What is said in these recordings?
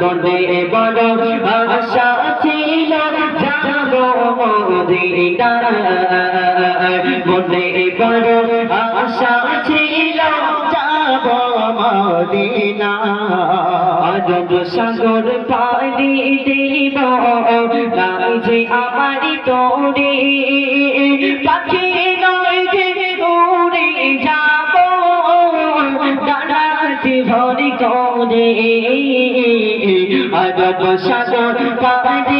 বনে বড় আশা ছিল যাব মদিনা বনে বড় আশা ছিল যাব মদিনা আরব সাগর পানি দিব নাই আমার তোরে পাখি নয় যে উড়ে যাব ডানাতে ভরি করে আরব সাগর পানি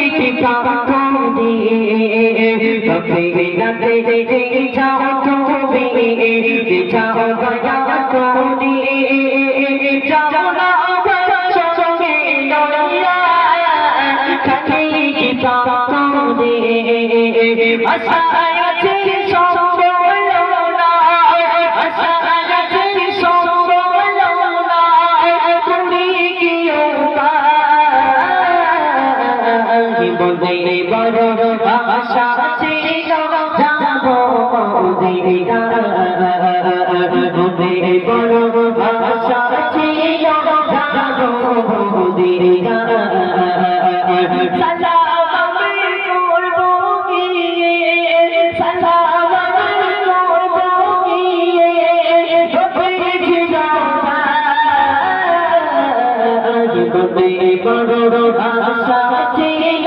খালি কি পাকুনে কাফে রাতে যাও তুমি যাও বায়া তোরে যাও না আমার সঙ্গে লইয়া খালি কি পাকুনে আশা আছে সম্বল মদিনা বড় আশা ছিল যাব মদিনা মদিনা বড় আশা ছিল যাব মদিনা বড় আশা ছিল